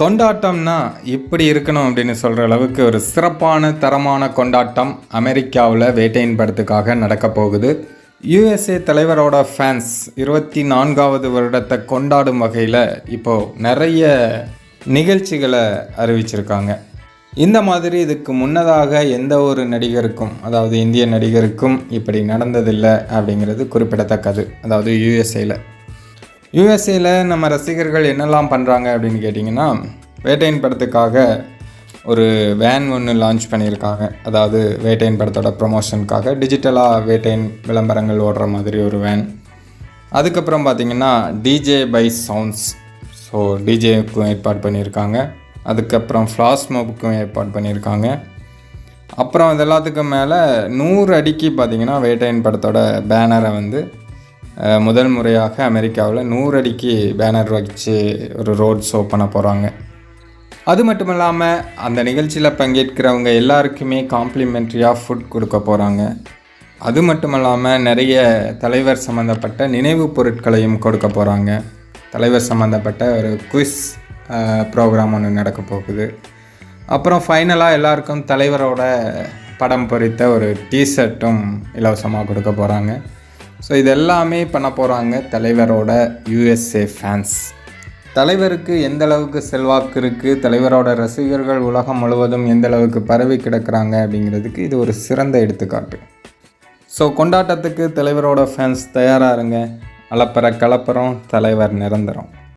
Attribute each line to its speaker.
Speaker 1: கொண்டாட்டம்னா இப்படி இருக்கணும் அப்படின்னு சொல்கிற அளவுக்கு ஒரு சிறப்பான தரமான கொண்டாட்டம் அமெரிக்காவில் வேட்டையின் படத்துக்காக நடக்க போகுது யுஎஸ்ஏ தலைவரோட ஃபேன்ஸ் இருபத்தி நான்காவது வருடத்தை கொண்டாடும் வகையில் இப்போது நிறைய நிகழ்ச்சிகளை அறிவிச்சிருக்காங்க. இந்த மாதிரி இதுக்கு முன்னதாக எந்த ஒரு நடிகருக்கும் அதாவது இந்திய நடிகருக்கும் இப்படி நடந்ததில்லை அப்படிங்கிறது குறிப்பிடத்தக்கது. அதாவது யுஎஸ்ஏல யூஎஸ்ஏல நம்ம ரசிகர்கள் என்னெல்லாம் பண்ணுறாங்க அப்படின்னு கேட்டிங்கன்னா வேட்டையின் படத்துக்காக ஒரு வேன் ஒன்று லான்ச் பண்ணியிருக்காங்க. அதாவது வேட்டையின் படத்தோட ப்ரொமோஷனுக்காக டிஜிட்டலாக வேட்டையின் விளம்பரங்கள் ஓடுற மாதிரி ஒரு வேன் அதுக்கப்புறம் பார்த்திங்கன்னா டிஜே பை சவுண்ட்ஸ் ஸோ டிஜேக்கும் ஏற்பாடு பண்ணியிருக்காங்க. அதுக்கப்புறம் ஃப்ளாஸ்மோவுக்கும் ஏற்பாடு பண்ணியிருக்காங்க. அப்புறம் இது எல்லாத்துக்கும் மேலே நூறு அடிக்கு பார்த்திங்கன்னா வேட்டையின் படத்தோட பேனரை வந்து முதல் முறையாக அமெரிக்காவில் நூறு அடிக்கு பேனர் வச்சு ஒரு ரோட் ஷோ பண்ண போகிறாங்க அது மட்டும் இல்லாமல் அந்த நிகழ்ச்சியில் பங்கேற்கிறவங்க எல்லாருக்குமே காம்ப்ளிமெண்ட்ரியாக ஃபுட் கொடுக்க போகிறாங்க அது மட்டும் இல்லாமல் நிறைய தலைவர் சம்மந்தப்பட்ட நினைவுப் பொருட்களையும் கொடுக்க போகிறாங்க தலைவர் சம்மந்தப்பட்ட ஒரு குவிஸ் ப்ரோக்ராம் ஒன்று நடக்க போகுது. அப்புறம் ஃபைனலாக எல்லாருக்கும் தலைவரோட படம் பொறித்த ஒரு டிஷர்ட்டும் இலவசமாக கொடுக்க போகிறாங்க ஸோ இது எல்லாமே பண்ண போகிறாங்க தலைவரோட யூஎஸ்ஏ ஃபேன்ஸ் தலைவருக்கு எந்த அளவுக்கு செல்வாக்கு இருக்குது தலைவரோட ரசிகர்கள் உலகம் முழுவதும் எந்த அளவுக்கு பரவி கிடக்குறாங்க அப்படிங்கிறதுக்கு இது ஒரு சிறந்த எடுத்துக்காட்டு. ஸோ கொண்டாட்டத்துக்கு தலைவரோட ஃபேன்ஸ் தயாராக இருங்க. அலப்பற கலப்பறம் தலைவர் நிரந்தரம்.